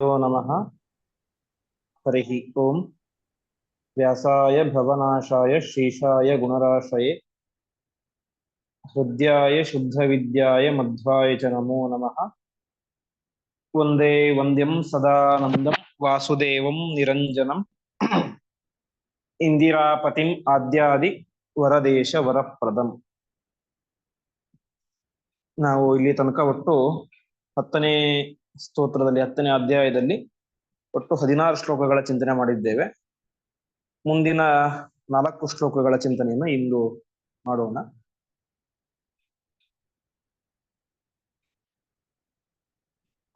यो नमः हरिः ओम् व्यासाय भवनाशाय श्रीशाय गुणराशये हृद्याय शुद्धविद्याय मध्वाय च नमो नमः वन्दे वन्द्यं सदानन्दं वासुदेवं निरञ्जनम् इन्दिरापतिम् आद्यादि ವರದೇಶ ವರಪ್ರದಂ ನಾವು ಇಲ್ಲಿ ತನಕ ಒಟ್ಟು ಹತ್ತನೇ ಸ್ತೋತ್ರದಲ್ಲಿ ಹತ್ತನೇ ಅಧ್ಯಾಯದಲ್ಲಿ ಒಟ್ಟು ಹದಿನಾರು ಶ್ಲೋಕಗಳ ಚಿಂತನೆ ಮಾಡಿದ್ದೇವೆ. ಮುಂದಿನ ನಾಲ್ಕು ಶ್ಲೋಕಗಳ ಚಿಂತನೆಯನ್ನು ಇಂದು ಮಾಡೋಣ.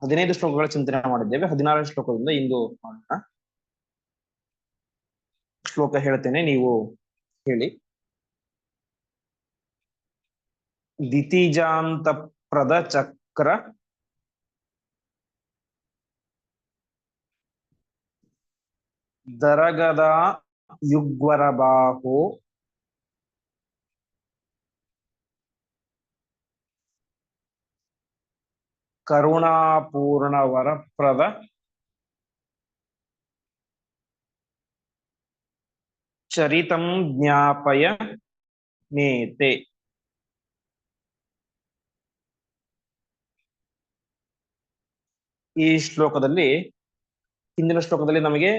ಹದಿನೈದು ಶ್ಲೋಕಗಳ ಚಿಂತನೆ ಮಾಡಿದ್ದೇವೆ. ಹದಿನಾರು ಶ್ಲೋಕದಿಂದ ಇಂದು ಮಾಡೋಣ. ಶ್ಲೋಕ ಹೇಳ್ತೇನೆ, ನೀವು ಹೇಳಿ. ದಿತಿಜಾಂತ ಪ್ರದ ಚಕ್ರ ದರಗದ ಯುಗ್ವರ ಬಾಹು ಕರುಣಾಪೂರ್ಣ ವರಪ್ರದ ಚರಿತಂ ಜ್ಞಾಪಯ ಮೇತೆ ಈ ಶ್ಲೋಕದಲ್ಲಿ ಹಿಂದಿನ ಶ್ಲೋಕದಲ್ಲಿ ನಮಗೆ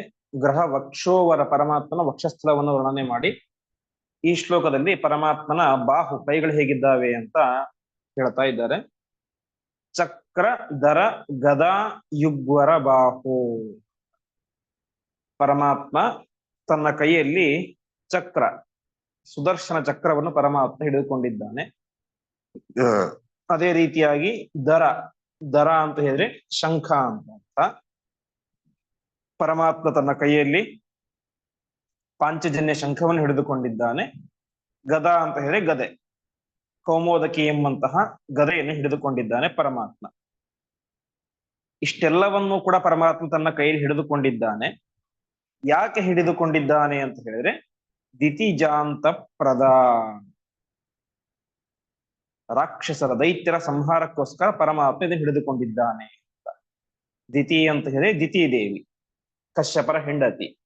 ಗ್ರಹ ವಕ್ಷೋವರ ಪರಮಾತ್ಮನ ವಕ್ಷಸ್ಥಳವನ್ನು ವರ್ಣನೆ ಮಾಡಿ ಈ ಶ್ಲೋಕದಲ್ಲಿ ಪರಮಾತ್ಮನ ಬಾಹು ಕೈಗಳು ಹೇಗಿದ್ದಾವೆ ಅಂತ ಹೇಳ್ತಾ ಇದ್ದಾರೆ. ಚಕ್ರ ದರ ಗದಾ ಯುಗ್ವರ ಬಾಹು. ಪರಮಾತ್ಮ ತನ್ನ ಕೈಯಲ್ಲಿ ಚಕ್ರ ಸುದರ್ಶನ ಚಕ್ರವನ್ನು ಪರಮಾತ್ಮ ಹಿಡಿದುಕೊಂಡಿದ್ದಾನೆ. ಅದೇ ರೀತಿಯಾಗಿ ದರ ದರ ಅಂತ ಹೇಳಿದ್ರೆ ಶಂಖ ಅಂತ. ಅರ್ಥ ಪರಮಾತ್ಮ ತನ್ನ ಕೈಯಲ್ಲಿ ಪಾಂಚಜನ್ಯ ಶಂಖವನ್ನು ಹಿಡಿದುಕೊಂಡಿದ್ದಾನೆ. ಗದ ಅಂತ ಹೇಳಿ ಗದೆ. ಕೌಮೋದಕಿ ಎಂಬಂತಹ ಗದೆಯನ್ನು ಹಿಡಿದುಕೊಂಡಿದ್ದಾನೆ ಪರಮಾತ್ಮ. ಇಷ್ಟೆಲ್ಲವನ್ನೂ ಕೂಡ ಪರಮಾತ್ಮ ತನ್ನ ಕೈಯಲ್ಲಿ ಹಿಡಿದುಕೊಂಡಿದ್ದಾನೆ. ಯಾಕೆ ಹಿಡಿದುಕೊಂಡಿದ್ದಾನೆ ಅಂತ ಹೇಳಿದ್ರೆ ದಿತಿಜಾಂತ ಪ್ರದ. ರಾಕ್ಷಸರ ದೈತ್ಯರ ಸಂಹಾರಕ್ಕೋಸ್ಕರ ಪರಮಾತ್ಮ ಇದನ್ನು ಹಿಡಿದುಕೊಂಡಿದ್ದಾನೆ ಅಂತ. ದಿತಿ ಅಂತ ಹೇಳಿದ್ರೆ ದಿತಿ ದೇವಿ. ಕಶ್ಯಪರ ಹೆಂಡತಿ.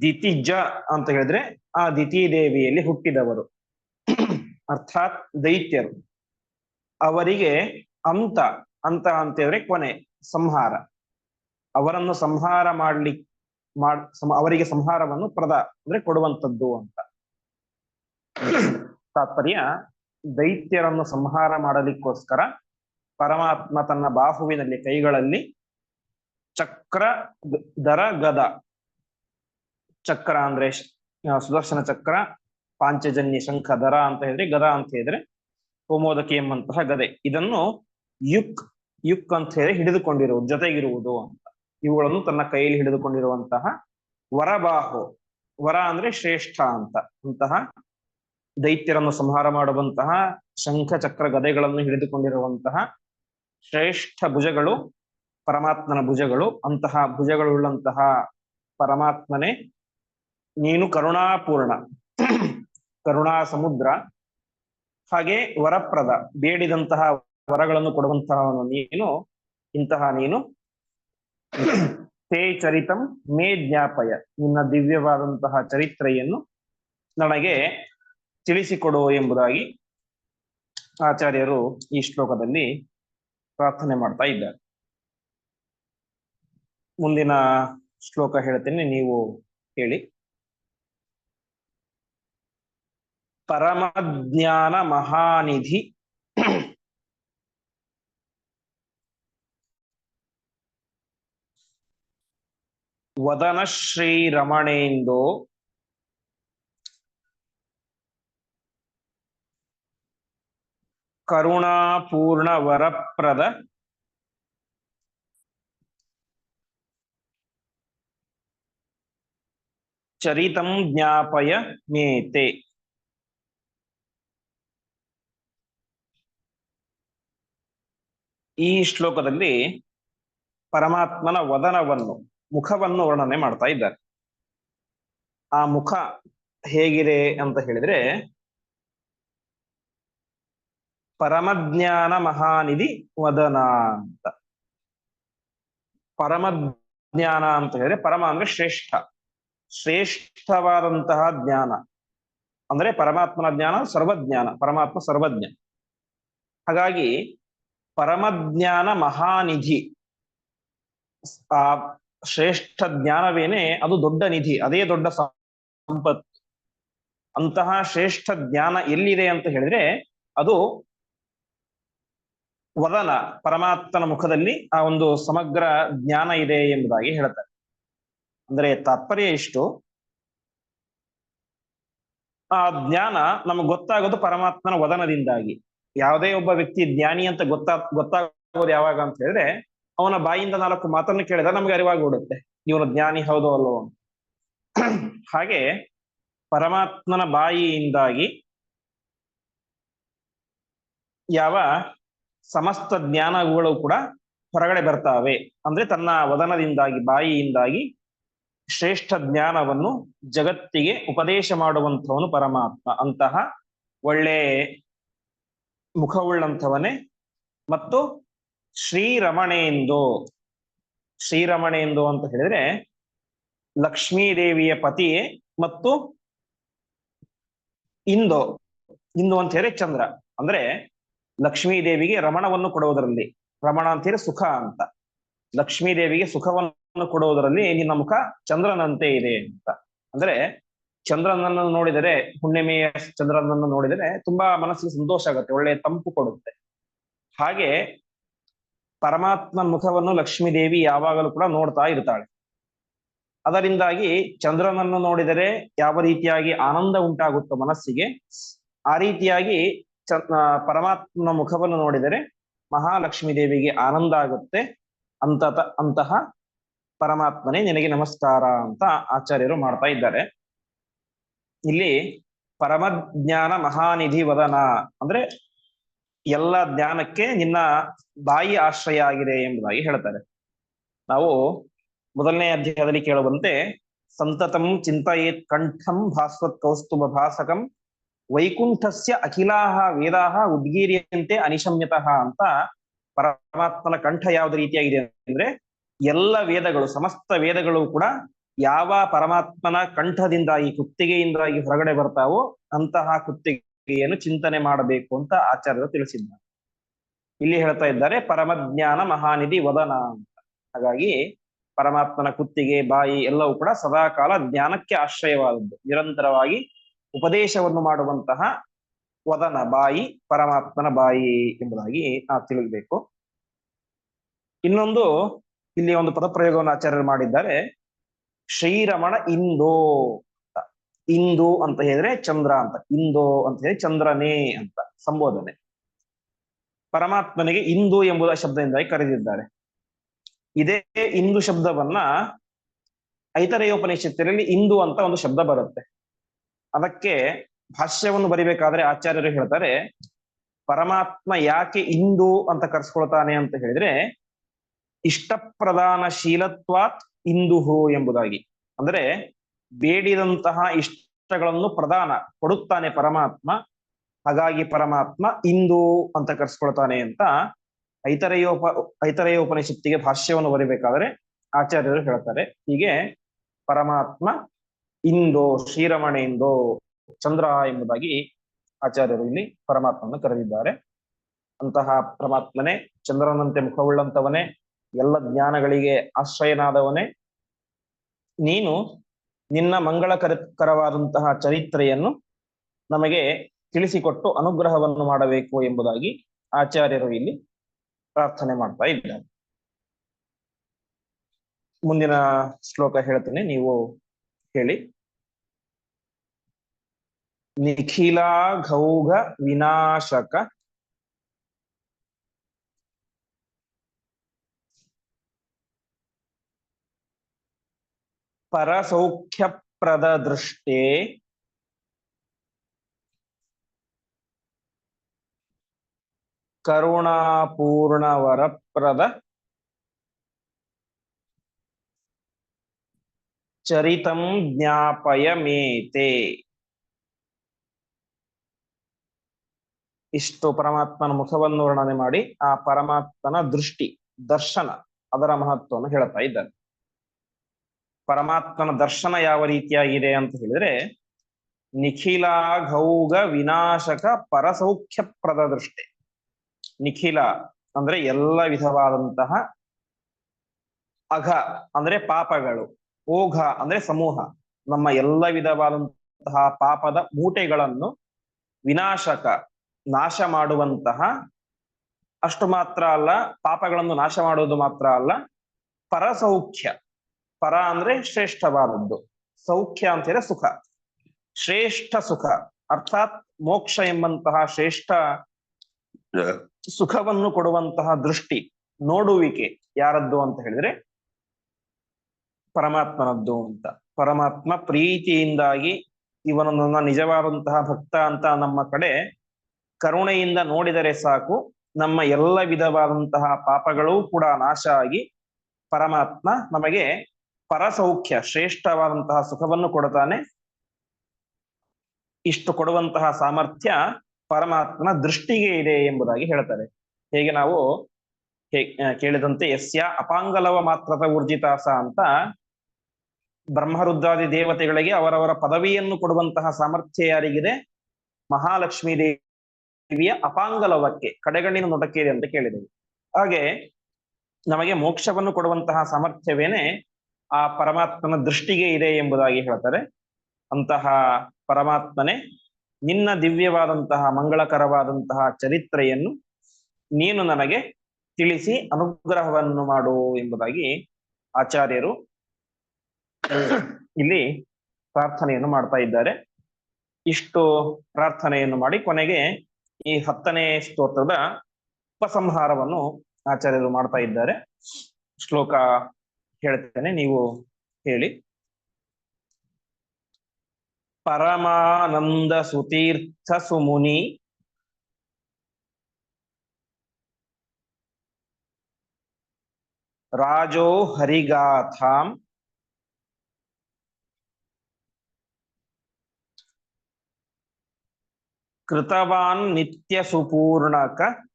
ದಿತಿಜ ಅಂತ ಹೇಳಿದ್ರೆ ಆ ದಿತಿ ದೇವಿಯಲ್ಲಿ ಹುಟ್ಟಿದವರು. ಅರ್ಥಾತ್ ದೈತ್ಯರು. ಅವರಿಗೆ ಅಂತ ಅಂತ ಅಂತ ಹೇಳಿದ್ರೆ ಕೊನೆ, ಸಂಹಾರ. ಅವರನ್ನು ಸಂಹಾರ ಮಾಡ್ಲಿ, ಮಾಡ್ ಅವರಿಗೆ ಸಂಹಾರವನ್ನು ಪ್ರದ, ಅಂದ್ರೆ ಕೊಡುವಂಥದ್ದು ಅಂತ. ತಾತ್ಪರ್ಯ, ದೈತ್ಯರನ್ನು ಸಂಹಾರ ಮಾಡಲಿಕ್ಕೋಸ್ಕರ ಪರಮಾತ್ಮ ತನ್ನ ಬಾಹುವಿನಲ್ಲಿ ಕೈಗಳಲ್ಲಿ ಚಕ್ರ ದರ ಗದ. ಚಕ್ರ ಅಂದ್ರೆ ಸುದರ್ಶನ ಚಕ್ರ, ಪಾಂಚಜನ್ಯ ಶಂಖ ದರ ಅಂತ ಹೇಳಿದ್ರೆ ಗದ ಅಂತ ಹೇಳಿದ್ರೆ ಹೋಮೋದಕಿ ಎಂಬಂತಹ ಗದೆ. ಇದನ್ನು ಯುಕ್ ಯುಕ್ ಅಂತ ಹೇಳಿ ಹಿಡಿದುಕೊಂಡಿರುವುದು, ಜೊತೆಗಿರುವುದು ಅಂತ. ಇವುಗಳನ್ನು ತನ್ನ ಕೈಯಲ್ಲಿ ಹಿಡಿದುಕೊಂಡಿರುವಂತಹ ವರಬಾಹು. ವರ ಅಂದ್ರೆ ಶ್ರೇಷ್ಠ ಅಂತ. ಅಂತಹ ದೈತ್ಯರನ್ನು ಸಂಹಾರ ಮಾಡುವಂತಹ ಶಂಖ ಚಕ್ರ ಗದೆಗಳನ್ನು ಹಿಡಿದುಕೊಂಡಿರುವಂತಹ ಶ್ರೇಷ್ಠ ಭುಜಗಳು ಪರಮಾತ್ಮನ ಭುಜಗಳು, ಅಂತಹ ಭುಜಗಳುಳ್ಳಂತಹ ಪರಮಾತ್ಮನೇ ನೀನು ಕರುಣಾಪೂರ್ಣ ಕರುಣಾ ಸಮುದ್ರ ಹಾಗೆ ವರಪ್ರದ, ಬೇಡಿದಂತಹ ವರಗಳನ್ನು ಕೊಡುವಂತಹವನು ನೀನು, ಇಂತಹ ನೀನು. ತೇ ಚರಿತಂ ಮೇ ಜ್ಞಾಪಯ, ನಿನ್ನ ದಿವ್ಯವಾದಂತಹ ಚರಿತ್ರೆಯನ್ನು ನನಗೆ ತಿಳಿಸಿಕೊಡು ಎಂಬುದಾಗಿ ಆಚಾರ್ಯರು ಈ ಶ್ಲೋಕದಲ್ಲಿ ಪ್ರಾರ್ಥನೆ ಮಾಡ್ತಾ ಇದ್ದಾರೆ. ಮುಂದಿನ ಶ್ಲೋಕ ಹೇಳ್ತೇನೆ ನೀವು ಹೇಳಿ. ಪರಮಜ್ಞಾನ ಮಹಾನಿಧಿ. ವದನ ಶ್ರೀರಮಣೇಂದೋ. ಕರುಣಾಪೂರ್ಣ ವರಪ್ರದ ಚರಿತಂ ಜ್ಞಾಪಯ ಮೇತೆ ಈ ಶ್ಲೋಕದಲ್ಲಿ ಪರಮಾತ್ಮನ ವದನವನ್ನು, ಮುಖವನ್ನು ವರ್ಣನೆ ಮಾಡ್ತಾ ಇದ್ದಾರೆ. ಆ ಮುಖ ಹೇಗಿದೆ ಅಂತ ಹೇಳಿದ್ರೆ, ಪರಮಜ್ಞಾನ ಮಹಾನಿಧಿ ವದನ ಅಂತ. ಪರಮಜ್ಞಾನ ಅಂತ ಹೇಳಿದ್ರೆ ಪರಮ ಅಂದ್ರೆ ಶ್ರೇಷ್ಠ. ಶ್ರೇಷ್ಠವಾದಂತಹ ಜ್ಞಾನ. ಅಂದ್ರೆ ಪರಮಾತ್ಮನ ಜ್ಞಾನ, ಸರ್ವಜ್ಞಾನ, ಪರಮಾತ್ಮ ಸರ್ವಜ್ಞ. ಹಾಗಾಗಿ ಪರಮಜ್ಞಾನ ಮಹಾನಿಧಿ. ಆ ಶ್ರೇಷ್ಠ ಜ್ಞಾನವೇನೆ ಅದು ದೊಡ್ಡ ನಿಧಿ, ಅದೇ ದೊಡ್ಡ ಸಂಪತ್ತು. ಅಂತಹ ಶ್ರೇಷ್ಠ ಜ್ಞಾನ ಎಲ್ಲಿದೆ ಅಂತ ಹೇಳಿದ್ರೆ ಅದು ವದನ, ಪರಮಾತ್ಮನ ಮುಖದಲ್ಲಿ ಆ ಒಂದು ಸಮಗ್ರ ಜ್ಞಾನ ಇದೆ ಎಂಬುದಾಗಿ ಹೇಳ್ತಾರೆ ಅಂದ್ರೆ ತಾತ್ಪರ್ಯ ಇಷ್ಟು ಆ ಜ್ಞಾನ ನಮಗೆ ಗೊತ್ತಾಗೋದು ಪರಮಾತ್ಮನ ವದನದಿಂದಾಗಿ. ಯಾವುದೇ ಒಬ್ಬ ವ್ಯಕ್ತಿ ಜ್ಞಾನಿ ಅಂತ ಗೊತ್ತಾ, ಗೊತ್ತಾಗೋದು ಯಾವಾಗ ಅಂತ ಹೇಳಿದ್ರೆ ಅವನ ಬಾಯಿಂದ ನಾಲ್ಕು ಮಾತನ್ನು ಕೇಳಿದ್ರೆ ನಮ್ಗೆ ಅರಿವಾಗಿ ಬಿಡುತ್ತೆ ಇವನು ಜ್ಞಾನಿ ಹೌದು ಅಲ್ಲೋ ಹಾಗೆ ಪರಮಾತ್ಮನ ಬಾಯಿಯಿಂದಾಗಿ ಯಾವ ಸಮಸ್ತ ಜ್ಞಾನಗಳು ಕೂಡ ಹೊರಗಡೆ ಬರ್ತಾವೆ. ಅಂದ್ರೆ ತನ್ನ ವದನದಿಂದಾಗಿ, ಬಾಯಿಯಿಂದಾಗಿ ಶ್ರೇಷ್ಠ ಜ್ಞಾನವನ್ನು ಜಗತ್ತಿಗೆ ಉಪದೇಶ ಮಾಡುವಂಥವನು ಪರಮಾತ್ಮ. ಅಂತಹ ಒಳ್ಳೆ ಮುಖವುಳ್ಳಂಥವನೇ ಮತ್ತು ಶ್ರೀರಮಣೇಂದು. ಶ್ರೀರಮಣೇಂದು ಅಂತ ಹೇಳಿದ್ರೆ ಲಕ್ಷ್ಮೀದೇವಿಯ ಪತಿಯೇ ಮತ್ತು ಇಂದು. ಇಂದು ಅಂತ ಹೇಳಿ ಚಂದ್ರ. ಅಂದ್ರೆ ಲಕ್ಷ್ಮೀದೇವಿಗೆ ರಮಣವನ್ನು ಕೊಡುವುದರಲ್ಲಿ. ರಮಣ ಅಂತ ಹೇಳಿ ಸುಖ ಅಂತ. ಲಕ್ಷ್ಮೀದೇವಿಗೆ ಸುಖವನ್ನು ಕೊಡುವುದರಲ್ಲಿ ನಿನ್ನ ಮುಖ ಚಂದ್ರನಂತೆ ಇದೆ ಅಂತ. ಅಂದ್ರೆ ಚಂದ್ರನನ್ನು ನೋಡಿದರೆ, ಹುಣ್ಣಿಮೆಯ ಚಂದ್ರನನ್ನು ನೋಡಿದರೆ ತುಂಬಾ ಮನಸ್ಸಿಗೆ ಸಂತೋಷ ಆಗುತ್ತೆ, ಒಳ್ಳೆಯ ತಂಪು ಕೊಡುತ್ತೆ. ಹಾಗೆ ಪರಮಾತ್ಮನ ಮುಖವನ್ನು ಲಕ್ಷ್ಮೀ ದೇವಿ ಯಾವಾಗಲೂ ಕೂಡ ನೋಡ್ತಾ ಇರ್ತಾಳೆ. ಅದರಿಂದಾಗಿ ಚಂದ್ರನನ್ನು ನೋಡಿದರೆ ಯಾವ ರೀತಿಯಾಗಿ ಆನಂದ ಉಂಟಾಗುತ್ತೋ ಮನಸ್ಸಿಗೆ, ಆ ರೀತಿಯಾಗಿ ಪರಮಾತ್ಮನ ಮುಖವನ್ನು ನೋಡಿದರೆ ಮಹಾಲಕ್ಷ್ಮೀ ದೇವಿಗೆ ಆನಂದ ಆಗುತ್ತೆ ಅಂತ ಅಂತಹ ಪರಮಾತ್ಮನೇ ನಿನಗೆ ನಮಸ್ಕಾರ ಅಂತ ಆಚಾರ್ಯರು ಮಾಡ್ತಾ ಇದ್ದಾರೆ. ಇಲ್ಲಿ ಪರಮಜ್ಞಾನ ಮಹಾನಿಧಿ ವದನ ಅಂದ್ರೆ ಎಲ್ಲ ಜ್ಞಾನಕ್ಕೆ ನಿನ್ನ ಬಾಯಿ ಆಶ್ರಯ ಆಗಿದೆ ಎಂಬುದಾಗಿ ಹೇಳ್ತಾರೆ. ನಾವು ಮೊದಲನೇ ಅಧ್ಯಾಯದಲ್ಲಿ ಕೇಳುವಂತೆ, ಸಂತತಂ ಚಿಂತಯೇತ್ ಕಂಠಂ ಭಾಸ್ವತ್ ಕೌಸ್ತುಭ ಭಾಸಕಂ ವೈಕುಂಠಸ್ಯ ಅಖಿಲಾಹ ವೇದಾಹ ಉದ್ಗೀರ್ಯಂತೆ ಅನಿಶಮ್ಯತಃ ಅಂತ ಪರಮಾತ್ಮನ ಕಂಠ ಯಾವ್ದು ರೀತಿಯಾಗಿದೆ ಅಂದ್ರೆ ಎಲ್ಲ ವೇದಗಳು, ಸಮಸ್ತ ವೇದಗಳು ಕೂಡ ಯಾವ ಪರಮಾತ್ಮನ ಕಂಠದಿಂದ ಈ ಕುತ್ತಿಗೆಯಿಂದಾಗಿ ಹೊರಗಡೆ ಬರ್ತಾವೋ ಅಂತಹ ಕುತ್ತಿಗೆಯನ್ನು ಚಿಂತನೆ ಮಾಡಬೇಕು ಅಂತ ಆಚಾರ್ಯರು ತಿಳಿಸಿದ್ದಾರೆ. ಇಲ್ಲಿ ಹೇಳ್ತಾ ಇದ್ದಾರೆ, ಪರಮಜ್ಞಾನ ಮಹಾನಿಧಿ ವದನ ಅಂತ. ಹಾಗಾಗಿ ಪರಮಾತ್ಮನ ಕುತ್ತಿಗೆ, ಬಾಯಿ ಎಲ್ಲವೂ ಕೂಡ ಸದಾಕಾಲ ಜ್ಞಾನಕ್ಕೆ ಆಶ್ರಯವಾದದ್ದು. ನಿರಂತರವಾಗಿ ಉಪದೇಶವನ್ನು ಮಾಡುವಂತಹ ವದನ ಬಾಯಿ, ಪರಮಾತ್ಮನ ಬಾಯಿ ಎಂಬುದಾಗಿ ನಾವು ತಿಳಿಬೇಕು ಇನ್ನೊಂದು ಇಲ್ಲಿ ಒಂದು ಪದಪ್ರಯೋಗವನ್ನು ಆಚಾರ್ಯರು ಮಾಡಿದ್ದಾರೆ. ಶ್ರೀರಮಣ ಇಂದೋ ಇಂದು ಅಂತ ಹೇಳಿದ್ರೆ ಚಂದ್ರ ಅಂತ. ಇಂದೋ ಅಂತ ಹೇಳಿ ಚಂದ್ರನೇ ಅಂತ ಸಂಬೋಧನೆ. ಪರಮಾತ್ಮನಿಗೆ ಇಂದು ಎಂಬುದ ಶಬ್ದದಿಂದಾಗಿ ಕರೆದಿದ್ದಾರೆ. ಇದೇ ಇಂದು ಶಬ್ದವನ್ನ ಐತರೇಯೋಪನಿಷತ್ತಿನಲ್ಲಿ ಇಂದು ಅಂತ ಒಂದು ಶಬ್ದ ಬರುತ್ತೆ. ಅದಕ್ಕೆ ಭಾಷ್ಯವನ್ನು ಬರಿಬೇಕಾದ್ರೆ ಆಚಾರ್ಯರು ಹೇಳ್ತಾರೆ, ಪರಮಾತ್ಮ ಯಾಕೆ ಇಂದು ಅಂತ ಕರೆಸ್ಕೊಳ್ತಾನೆ ಅಂತ ಹೇಳಿದ್ರೆ ಇಷ್ಟಪ್ರಧಾನ ಶೀಲತ್ವಾತ್ ಇಂದುಹು ಎಂಬುದಾಗಿ. ಅಂದ್ರೆ ಬೇಡಿದಂತಹ ಇಷ್ಟಗಳನ್ನು ಪ್ರದಾನ ಕೊಡುತ್ತಾನೆ ಪರಮಾತ್ಮ, ಹಾಗಾಗಿ ಪರಮಾತ್ಮ ಇಂದು ಅಂತ ಕರೆಸ್ಕೊಳ್ತಾನೆ ಅಂತ ಐತರೆಯೋಪ, ಐತರೆಯೋಪನಿಷತ್ತಿಗೆ ಭಾಷ್ಯವನ್ನು ಬರೀಬೇಕಾದ್ರೆ ಆಚಾರ್ಯರು ಹೇಳ್ತಾರೆ. ಹೀಗೆ ಪರಮಾತ್ಮ ಇಂದು, ಶ್ರೀರಮಣೆಂದು, ಚಂದ್ರ ಎಂಬುದಾಗಿ ಆಚಾರ್ಯರು ಇಲ್ಲಿ ಪರಮಾತ್ಮನ ಕರೆದಿದ್ದಾರೆ. ಅಂತಹ ಪರಮಾತ್ಮನೇ ಚಂದ್ರನಂತೆ ಮುಖವುಳ್ಳಂತವನೇ ಎಲ್ಲ ಜ್ಞಾನಗಳಿಗೆ ಆಶ್ರಯನಾದವನೇ ನೀನು ನಿನ್ನ ಮಂಗಳಕರಕರವಾದಂತಹ ಚರಿತ್ರೆಯನ್ನು ನಮಗೆ ತಿಳಿಸಿಕೊಟ್ಟು ಅನುಗ್ರಹವನ್ನು ಮಾಡಬೇಕು ಎಂಬುದಾಗಿ ಆಚಾರ್ಯರು ಇಲ್ಲಿ ಪ್ರಾರ್ಥನೆ ಮಾಡ್ತಾ ಇದ್ದಾರೆ. ಮುಂದಿನ ಶ್ಲೋಕ ಹೇಳ್ತೇನೆ, ನೀವು ಹೇಳಿ. ನಿಖಿಲ ಘೌಘ ವಿನಾಶಕ ಪರಸೌಖ್ಯಪ್ರದ ದೃಷ್ಟೇ ಕರುಣಾಪೂರ್ಣವರಪ್ರದ ಚರಿತಂ ಜ್ಞಾಪಯ ಮೇತೆ ಇಷ್ಟು ಪರಮಾತ್ಮನ ಮುಖವನ್ನು ವರ್ಣನೆ ಮಾಡಿ ಆ ಪರಮಾತ್ಮನ ದೃಷ್ಟಿ, ದರ್ಶನ, ಅದರ ಮಹತ್ವವನ್ನು ಹೇಳ್ತಾ ಇದ್ದಾರೆ ಪರಮಾತ್ಮನ ದರ್ಶನ ಯಾವ ರೀತಿಯಾಗಿದೆ ಅಂತ ಹೇಳಿದ್ರೆ, ನಿಖಿಲ ಘೌಗ ವಿನಾಶಕ ಪರಸೌಖ್ಯಪ್ರದ ದೃಷ್ಟಿ. ನಿಖಿಲ ಅಂದ್ರೆ ಎಲ್ಲ ವಿಧವಾದಂತಹ ಅಘ ಅಂದ್ರೆ ಪಾಪಗಳು, ಓಘ ಅಂದ್ರೆ ಸಮೂಹ, ನಮ್ಮ ಎಲ್ಲ ವಿಧವಾದಂತಹ ಪಾಪದ ಮೂಟೆಗಳನ್ನು ವಿನಾಶಕ, ನಾಶ ಮಾಡುವಂತಹ ಅಷ್ಟು ಮಾತ್ರ ಅಲ್ಲ, ಪಾಪಗಳನ್ನು ನಾಶ ಮಾಡುವುದು ಮಾತ್ರ ಅಲ್ಲ, ಪರಸೌಖ್ಯ. ಪರ ಅಂದ್ರೆ ಶ್ರೇಷ್ಠವಾದದ್ದು. ಸೌಖ್ಯ ಅಂತ ಸುಖ. ಶ್ರೇಷ್ಠ ಸುಖ. ಅರ್ಥಾತ್ ಮೋಕ್ಷ ಎಂಬಂತಹ ಶ್ರೇಷ್ಠ ಸುಖವನ್ನು ಕೊಡುವಂತಹ ದೃಷ್ಟಿ, ನೋಡುವಿಕೆ ಯಾರದ್ದು ಅಂತ ಹೇಳಿದ್ರೆ ಪರಮಾತ್ಮನದ್ದು ಅಂತ. ಪರಮಾತ್ಮ ಪ್ರೀತಿಯಿಂದಾಗಿ ಇವನು ನನ್ನ ನಿಜವಾದಂತಹ ಭಕ್ತ ಅಂತ ನಮ್ಮ ಕಡೆ ಕರುಣೆಯಿಂದ ನೋಡಿದರೆ ಸಾಕು. ನಮ್ಮ ಎಲ್ಲ ವಿಧವಾದಂತಹ ಪಾಪಗಳೂ ಕೂಡ ನಾಶ ಆಗಿ ಪರಮಾತ್ಮ ನಮಗೆ ಪರಸೌಖ್ಯ, ಶ್ರೇಷ್ಠವಾದಂತಹ ಸುಖವನ್ನು ಕೊಡುತ್ತಾನೆ ಇಷ್ಟು ಕೊಡುವಂತಹ ಸಾಮರ್ಥ್ಯ ಪರಮಾತ್ಮನ ದೃಷ್ಟಿಗೆ ಇದೆ ಎಂಬುದಾಗಿ ಹೇಳ್ತಾರೆ. ಹೇಗೆ ನಾವು ಕೇಳಿದಂತೆ ಯಸ್ಯ ಅಪಾಂಗಲವ ಮಾತ್ರದ ಊರ್ಜಿತಾಸ ಅಂತ ಬ್ರಹ್ಮರುದ್ರಾದಿ ದೇವತೆಗಳಿಗೆ ಅವರವರ ಪದವಿಯನ್ನು ಕೊಡುವಂತಹ ಸಾಮರ್ಥ್ಯ ಯಾರಿಗಿದೆ? ಮಹಾಲಕ್ಷ್ಮೀ ದೇವಿಯ ಅಪಾಂಗಲವಕ್ಕೆ, ಕಡೆಗಣ್ಣಿನ ನೋಟಕ್ಕೆ ಇದೆ ಅಂತ ಕೇಳಿದೆವು ಹಾಗೆ ನಮಗೆ ಮೋಕ್ಷವನ್ನು ಕೊಡುವಂತಹ ಸಾಮರ್ಥ್ಯವೇನೆ ಆ ಪರಮಾತ್ಮನ ದೃಷ್ಟಿಗೆ ಇದೆ ಎಂಬುದಾಗಿ ಹೇಳ್ತಾರೆ. ಅಂತಹ ಪರಮಾತ್ಮನೇ ನಿನ್ನ ದಿವ್ಯವಾದಂತಹ ಮಂಗಳಕರವಾದಂತಹ ಚರಿತ್ರೆಯನ್ನು ನೀನು ನನಗೆ ತಿಳಿಸಿ ಅನುಗ್ರಹವನ್ನು ಮಾಡು ಎಂಬುದಾಗಿ ಆಚಾರ್ಯರು ಇಲ್ಲಿ ಪ್ರಾರ್ಥನೆಯನ್ನು ಮಾಡ್ತಾ ಇದ್ದಾರೆ. ಇಷ್ಟು ಪ್ರಾರ್ಥನೆಯನ್ನು ಮಾಡಿ ಕೊನೆಗೆ ಈ ಹತ್ತನೇ ಸ್ತೋತ್ರದ ಉಪಸಂಹಾರವನ್ನು ಆಚಾರ್ಯರು ಮಾಡ್ತಾ ಇದ್ದಾರೆ. ಶ್ಲೋಕ ಹೇಳ್ತೇನೆ ನೀವು ಹೇಳಿ ಪರಮಾನಂದ ಸುತೀರ್ಥ ಸುಮುನಿ. ರಾಜೋ ಹರಿಗಾಥಾಂ. ಕೃತವಾನ್ ನಿತ್ಯ ಸುಪೂರ್ಣಕ.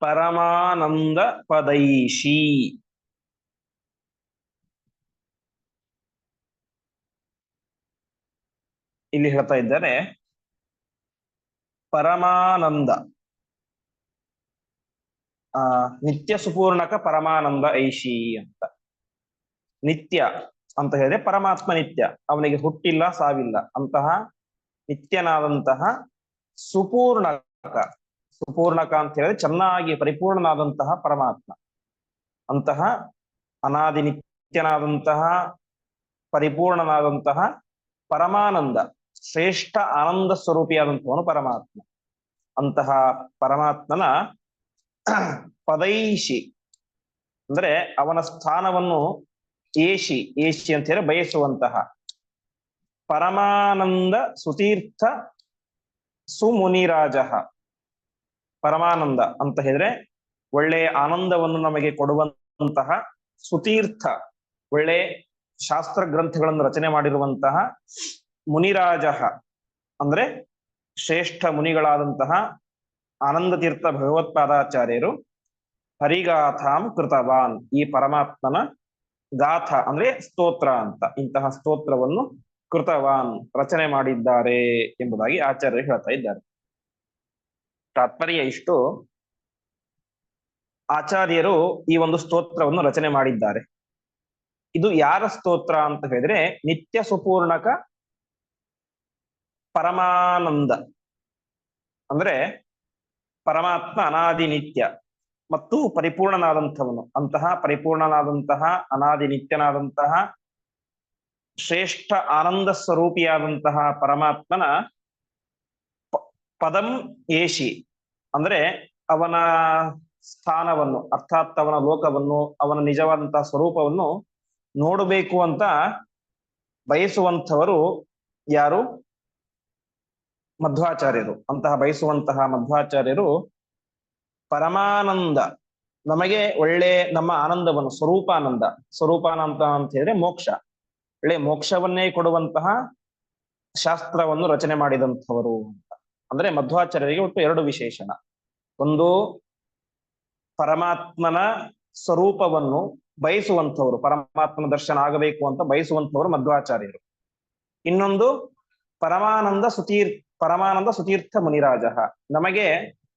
ಪರಮಾನಂದ ಪದೈಶಿ. ಇಲ್ಲಿ ಹೇಳ್ತಾ ಇದ್ದಾರೆ ಪರಮಾನಂದ, ಆ, ನಿತ್ಯ ಸುಪೂರ್ಣಕ ಪರಮಾನಂದ ಐಶಿ ಅಂತ. ನಿತ್ಯ ಅಂತ ಹೇಳಿದ್ರೆ ಪರಮಾತ್ಮ ನಿತ್ಯ, ಅವನಿಗೆ ಹುಟ್ಟಿಲ್ಲ, ಸಾವಿಲ್ಲ. ಅಂತಹ ನಿತ್ಯನಾದಂತಹ ಸುಪೂರ್ಣಕ ಸುಪೂರ್ಣಕ ಅಂತ ಹೇಳಿದ್ರೆ ಚೆನ್ನಾಗಿ ಪರಿಪೂರ್ಣನಾದಂತಹ ಪರಮಾತ್ಮ. ಅಂತಹ ಅನಾದಿ ನಿತ್ಯನಾದಂತಹ ಪರಿಪೂರ್ಣನಾದಂತಹ ಪರಮಾನಂದ, ಶ್ರೇಷ್ಠ ಆನಂದ ಸ್ವರೂಪಿಯಾದಂತವನು ಪರಮಾತ್ಮ. ಅಂತಹ ಪರಮಾತ್ಮನ ಪದೈಷಿ ಅಂದ್ರೆ ಅವನ ಸ್ಥಾನವನ್ನು ಏಷಿ ಏಷಿ ಅಂತ ಹೇಳಿ ಬಯಸುವಂತಹ ಪರಮಾನಂದ ಸುತೀರ್ಥ ಸುಮುನಿರಾಜ. ಪರಮಾನಂದ ಅಂತ ಹೇಳಿದ್ರೆ ಒಳ್ಳೆಯ ಆನಂದವನ್ನು ನಮಗೆ ಕೊಡುವಂತಹ ಸುತೀರ್ಥ, ಒಳ್ಳೆ ಶಾಸ್ತ್ರ ಗ್ರಂಥಗಳನ್ನು ರಚನೆ ಮಾಡಿರುವಂತಹ ಮುನಿರಾಜ ಅಂದ್ರೆ ಶ್ರೇಷ್ಠ ಮುನಿಗಳಾದಂತಹ ಆನಂದ ತೀರ್ಥ ಭಗವತ್ಪಾದಾಚಾರ್ಯರು ಹರಿಗಾಥಾಂ ಕೃತವಾನ್, ಈ ಪರಮಾತ್ಮನ ಗಾಥ ಅಂದ್ರೆ ಸ್ತೋತ್ರ ಅಂತ, ಇಂತಹ ಸ್ತೋತ್ರವನ್ನು ಕೃತವಾನ್ ರಚನೆ ಮಾಡಿದ್ದಾರೆ ಎಂಬುದಾಗಿ ಆಚಾರ್ಯರು ಹೇಳ್ತಾ ಇದ್ದಾರೆ. ತಾತ್ಪರ್ಯ ಇಷ್ಟು. ಆಚಾರ್ಯರು ಈ ಒಂದು ಸ್ತೋತ್ರವನ್ನು ರಚನೆ ಮಾಡಿದ್ದಾರೆ. ಇದು ಯಾರ ಸ್ತೋತ್ರ ಅಂತ ಹೇಳಿದ್ರೆ ನಿತ್ಯ ಸುಪೂರ್ಣಕ ಪರಮಾನಂದ. ಅಂದ್ರೆ ಪರಮಾತ್ಮ ಅನಾದಿ ನಿತ್ಯ ಮತ್ತು ಪರಿಪೂರ್ಣನಾದಂಥವನು. ಅಂತಹ ಪರಿಪೂರ್ಣನಾದಂತಹ ಅನಾದಿ ನಿತ್ಯನಾದಂತಹ ಶ್ರೇಷ್ಠ ಆನಂದ ಸ್ವರೂಪಿಯಾದಂತಹ ಪರಮಾತ್ಮನ ಪದಂ ಏಷಿ. ಅಂದ್ರೆ ಅವನ ಸ್ಥಾನವನ್ನು, ಅರ್ಥಾತ್ ಅವನ ಲೋಕವನ್ನು, ಅವನ ನಿಜವಾದಂತಹ ಸ್ವರೂಪವನ್ನು ನೋಡಬೇಕು ಅಂತ ಬಯಸುವಂಥವರು ಯಾರು? ಮಧ್ವಾಚಾರ್ಯರು. ಅಂತಹ ಬಯಸುವಂತಹ ಮಧ್ವಾಚಾರ್ಯರು ಪರಮಾನಂದ, ನಮಗೆ ಒಳ್ಳೆ ನಮ್ಮ ಆನಂದವನ್ನು, ಸ್ವರೂಪಾನಂದ ಸ್ವರೂಪಾನಂದ ಅಂತ ಹೇಳಿದ್ರೆ ಮೋಕ್ಷ. ಒಳ್ಳೆ ಮೋಕ್ಷವನ್ನೇ ಕೊಡುವಂತಹ ಶಾಸ್ತ್ರವನ್ನು ರಚನೆ ಮಾಡಿದಂಥವರು ಅಂತ. ಅಂದ್ರೆ ಮಧ್ವಾಚಾರ್ಯರಿಗೆ ಒಟ್ಟು ಎರಡು ವಿಶೇಷಣ. ಒಂದು ಪರಮಾತ್ಮನ ಸ್ವರೂಪವನ್ನು ಬಯಸುವಂಥವ್ರು, ಪರಮಾತ್ಮನ ದರ್ಶನ ಆಗಬೇಕು ಅಂತ ಬಯಸುವಂಥವ್ರು ಮಧ್ವಾಚಾರ್ಯರು. ಇನ್ನೊಂದು ಪರಮಾನಂದ ಸುತೀರ್, ಪರಮಾನಂದ ಸುತೀರ್ಥ ಮುನಿರಾಜ. ನಮಗೆ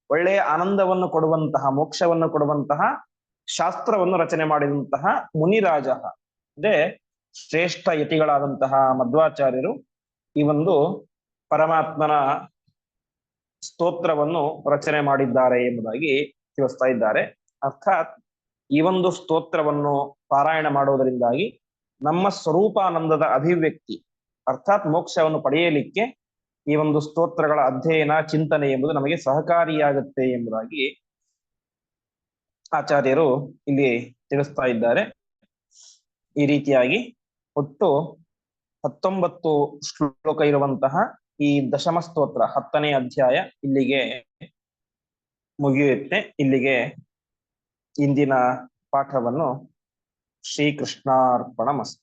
ಒಳ್ಳೆಯ ಆನಂದವನ್ನು ಕೊಡುವಂತಹ, ಮೋಕ್ಷವನ್ನು ಕೊಡುವಂತಹ ಶಾಸ್ತ್ರವನ್ನು ರಚನೆ ಮಾಡಿದಂತಹ ಮುನಿರಾಜ. ಅಂದ್ರೆ ಶ್ರೇಷ್ಠ ಯತಿಗಳಾದಂತಹ ಮಧ್ವಾಚಾರ್ಯರು ಈ ಒಂದು ಪರಮಾತ್ಮನ ಸ್ತೋತ್ರವನ್ನು ರಚನೆ ಮಾಡಿದ್ದಾರೆ ಎಂಬುದಾಗಿ ತಿಳಿಸ್ತಾ ಇದ್ದಾರೆ. ಅರ್ಥಾತ್ ಈ ಒಂದು ಸ್ತೋತ್ರವನ್ನು ಪಾರಾಯಣ ಮಾಡುವುದರಿಂದಾಗಿ ನಮ್ಮ ಸ್ವರೂಪಾನಂದದ ಅಭಿವ್ಯಕ್ತಿ, ಅರ್ಥಾತ್ ಮೋಕ್ಷವನ್ನು ಪಡೆಯಲಿಕ್ಕೆ ಈ ಒಂದು ಸ್ತೋತ್ರಗಳ ಅಧ್ಯಯನ, ಚಿಂತನೆ ಎಂಬುದು ನಮಗೆ ಸಹಕಾರಿಯಾಗುತ್ತೆ ಎಂಬುದಾಗಿ ಆಚಾರ್ಯರು ಇಲ್ಲಿ ತಿಳಿಸ್ತಾ ಇದ್ದಾರೆ. ಈ ರೀತಿಯಾಗಿ ಒಟ್ಟು ಹತ್ತೊಂಬತ್ತು ಶ್ಲೋಕ ಇರುವಂತಹ ಈ ದಶಮ ಸ್ತೋತ್ರ ಹತ್ತನೇ ಅಧ್ಯಾಯ ಇಲ್ಲಿಗೆ ಮುಗಿಯುತ್ತೆ. ಇಲ್ಲಿಗೆ ಇಂದಿನ ಪಾಠವನ್ನು ಶ್ರೀಕೃಷ್ಣಾರ್ಪಣ ಮಸ್ತು.